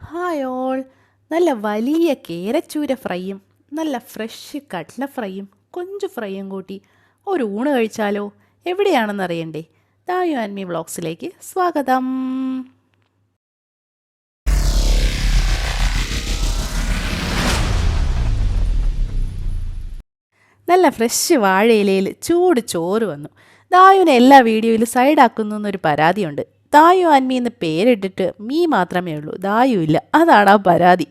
Hi all നല്ല വലിയ കേരച്ചൂര ഫ്രൈയും നല്ല ഫ്രഷ് കട്ട്ല ഫ്രൈയും കൊഞ്ച് ഫ്രൈയും കൂട്ടി ഒരു ഊണ് കഴിച്ചാലോ? എവിടെയാണെന്ന് അറിയണ്ടേ? ദായു ആൻമി വ്ളോഗ്സിലേക്ക് സ്വാഗതം. നല്ല ഫ്രഷ് വാഴയിലയിൽ ചൂട് ചോറ് വന്നു. ദായുവിനെ എല്ലാ വീഡിയോയിലും സൈഡാക്കുന്നു എന്നൊരു പരാതിയുണ്ട്. ദായു ആൻമി എന്ന് പേരിട്ടിട്ട് മീ മാത്രമേ ഉള്ളൂ. ദായു ഇല്ല. അതാണ് ആ പരാതി.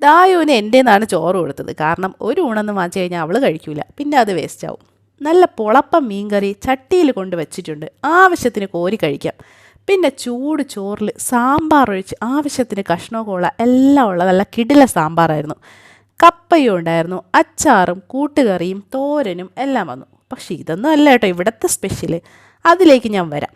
ദായുവിന് എന്റെ നിന്നാണ് ചോറ് കൊടുത്തത്. കാരണം ഒരു ഊണെന്ന് വാങ്ങിച്ചു കഴിഞ്ഞാൽ അവൾ കഴിക്കൂല. പിന്നെ അത് വേസ്റ്റ് ആവും. നല്ല പൊളപ്പം മീൻകറി ചട്ടിയിൽ കൊണ്ട് വെച്ചിട്ടുണ്ട്. ആവശ്യത്തിന് കോരി കഴിക്കാം. പിന്നെ ചൂട് ചോറിൽ സാമ്പാർ ഒഴിച്ച് ആവശ്യത്തിന് കഷ്ണോ കോള എല്ലാം ഉള്ള നല്ല കിടില സാമ്പാറായിരുന്നു. കപ്പയും ഉണ്ടായിരുന്നു. അച്ചാറും കൂട്ടുകറിയും തോരനും എല്ലാം വന്നു. പക്ഷേ ഇതൊന്നും അല്ല കേട്ടോ ഇവിടുത്തെ സ്പെഷ്യൽ അതിലേക്ക് ഞാൻ വരാം.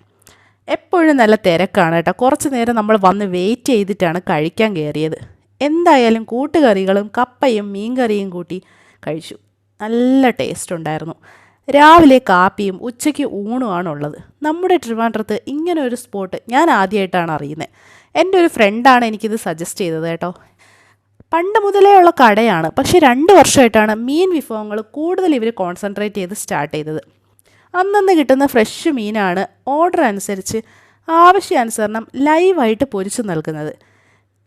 എപ്പോഴും നല്ല തിരക്കാണ് കേട്ടോ. കുറച്ച് നേരം നമ്മൾ വന്ന് വെയിറ്റ് ചെയ്തിട്ടാണ് കഴിക്കാൻ കയറിയത്. എന്തായാലും കൂട്ടുകറികളും കപ്പയും മീൻകറിയും കൂട്ടി കഴിച്ചു. നല്ല ടേസ്റ്റ് ഉണ്ടായിരുന്നു. രാവിലെ കാപ്പിയും ഉച്ചയ്ക്ക് ഊണുമാണ് ഉള്ളത്. നമ്മുടെ ട്രിവാൻഡ്രത്ത് ഇങ്ങനെ ഒരു സ്പോട്ട് ഞാൻ ആദ്യമായിട്ടാണ് അറിയുന്നത്. എന്റെ ഒരു ഫ്രണ്ടാണ് എനിക്കിത് സജസ്റ്റ് ചെയ്തത് കേട്ടോ. പണ്ട് മുതലേ ഉള്ള കടയാണ്. പക്ഷേ രണ്ട് വർഷമായിട്ടാണ് മീൻ വിഭവങ്ങൾ കൂടുതൽ ഇവർ കോൺസെൻട്രേറ്റ് ചെയ്ത് സ്റ്റാർട്ട് ചെയ്തത്. അന്നന്ന് കിട്ടുന്ന ഫ്രഷ് മീനാണ് ഓർഡർ അനുസരിച്ച് ആവശ്യാനുസരണം ലൈവായിട്ട് പൊരിച്ചു നൽകുന്നത്.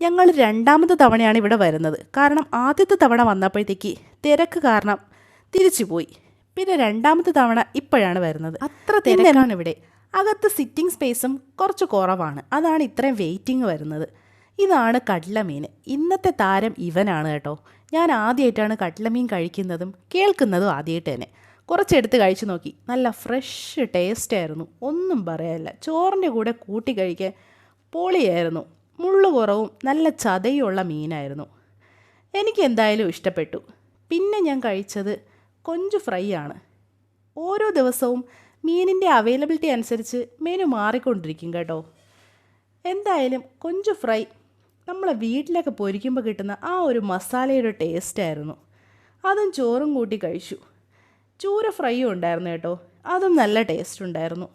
ഞങ്ങൾ രണ്ടാമത്തെ തവണയാണ് ഇവിടെ വരുന്നത്. കാരണം ആദ്യത്തെ തവണ വന്നപ്പോഴത്തേക്ക് തിരക്ക് കാരണം തിരിച്ചു പോയി. പിന്നെ രണ്ടാമത്തെ തവണ ഇപ്പോഴാണ് വരുന്നത്. അത്ര തിരക്കാണ് ഇവിടെ. അകത്ത് സിറ്റിംഗ് സ്പേസും കുറച്ച് കുറവാണ്. അതാണ് ഇത്രയും വെയിറ്റിംഗ് വരുന്നത്. ഇതാണ് കട്ലമീൻ. ഇന്നത്തെ താരം ഇവനാണ് കേട്ടോ. ഞാൻ ആദ്യമായിട്ടാണ് കട്ലമീൻ കഴിക്കുന്നതും കേൾക്കുന്നതും ആദ്യമായിട്ട് തന്നെ. കുറച്ചെടുത്ത് കഴിച്ചു നോക്കി. നല്ല ഫ്രഷ് ടേസ്റ്റ് ആയിരുന്നു. ഒന്നും പറയാനില്ല. ചോറിന്റെ കൂടെ കൂട്ടി കഴിക്കാൻ പൊളിയായിരുന്നു. മുള്ളു കുറവും നല്ല ചതയുള്ള മീനായിരുന്നു. എനിക്ക് എന്തായാലും ഇഷ്ടപ്പെട്ടു. പിന്നെ ഞാൻ കഴിച്ചത് കൊഞ്ച് ഫ്രൈ ആണ്. ഓരോ ദിവസവും മീനിന്റെ അവൈലബിലിറ്റി അനുസരിച്ച് മെനു മാറിക്കൊണ്ടിരിക്കും കേട്ടോ. എന്തായാലും കൊഞ്ച് ഫ്രൈ നമ്മളെ വീട്ടിലൊക്കെ പൊരിക്കുമ്പോൾ കിട്ടുന്ന ആ ഒരു മസാലയുടെ ടേസ്റ്റ് ആയിരുന്നു. അതും ചോറും കൂട്ടി കഴിച്ചു. ചൂര ഫ്രൈയും ഉണ്ടായിരുന്നു കേട്ടോ. അതും നല്ല ടേസ്റ്റ് ഉണ്ടായിരുന്നു.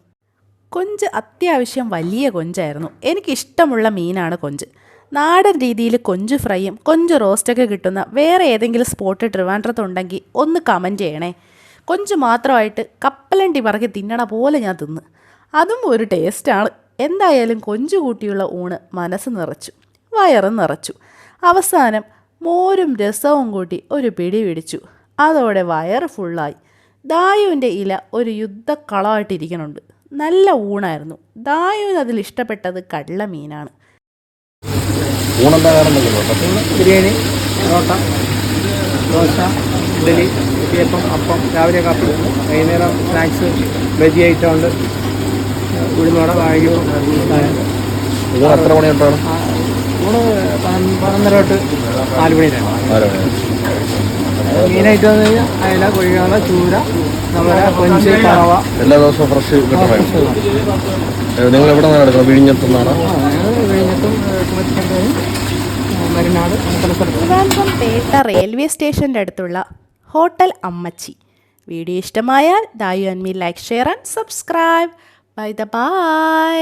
കൊഞ്ച് അത്യാവശ്യം വലിയ കൊഞ്ചായിരുന്നു. എനിക്കിഷ്ടമുള്ള മീനാണ് കൊഞ്ച്. നാടൻ രീതിയിൽ കൊഞ്ച് ഫ്രൈയും കൊഞ്ച് റോസ്റ്റൊക്കെ കിട്ടുന്ന വേറെ ഏതെങ്കിലും സ്പോട്ട് ട്രിവാൻഡ്രത്തുണ്ടെങ്കിൽ ഒന്ന് കമന്റ് ചെയ്യണേ. കൊഞ്ച് മാത്രമായിട്ട് കപ്പലണ്ടി പറക്കി തിന്നണ പോലെ ഞാൻ തിന്ന്. അതും ഒരു ടേസ്റ്റാണ് എന്തായാലും കൊഞ്ച് കൂട്ടിയുള്ള ഊണ് മനസ്സ് നിറച്ചു. വയറും നിറച്ചു. അവസാനം മോരും രസവും കൂട്ടി ഒരു പിടി പിടിച്ചു. അതോടെ വയറ് ഫുള്ളായി ദായുവിന്റെ ഇല ഒരു യുദ്ധക്കളമായിട്ടിരിക്കണുണ്ട് നല്ല ഊണായിരുന്നു. ദായുവിന് അതിൽ ഇഷ്ടപ്പെട്ടത് കടല മീനാണ് ബിരിയാണി പൊറോട്ട ദോശ ഇഡലി ഇടിയപ്പം അപ്പം രാവിലെ കാപ്പി വൈകുന്നേരം സ്നാക്സ് വെജി ഐറ്റം ഉണ്ട്. ഉഴുന്നോടെ വാഴയും ഊണ് എത്ര മണിയുണ്ടാണ് ഊണ് പതിനൊന്ന് ആലുപുഴയിലാണ് മെയിനായിട്ട് വന്നു കഴിഞ്ഞാൽ അയല കൊഴിയാള ചൂര നമ്മുടെ കൊഞ്ച് പറവ എല്ലാ ദിവസവും ഫ്രഷ് നിങ്ങൾ എവിടെ നിന്നാണ് എടുക്കുന്നത്? വിഴിഞ്ഞത്തുനിന്നാണോ കഴിഞ്ഞിട്ടും കുമറ്റിക്കണ്ടയും മരുനാട് ട്രിവാൻഡ്രം പേട്ട റെയിൽവേ സ്റ്റേഷന്റെ അടുത്തുള്ള ഹോട്ടൽ അമ്മച്ചി. വീഡിയോ ഇഷ്ടമായാൽ ദായു and me like share and subscribe. Bye the bye.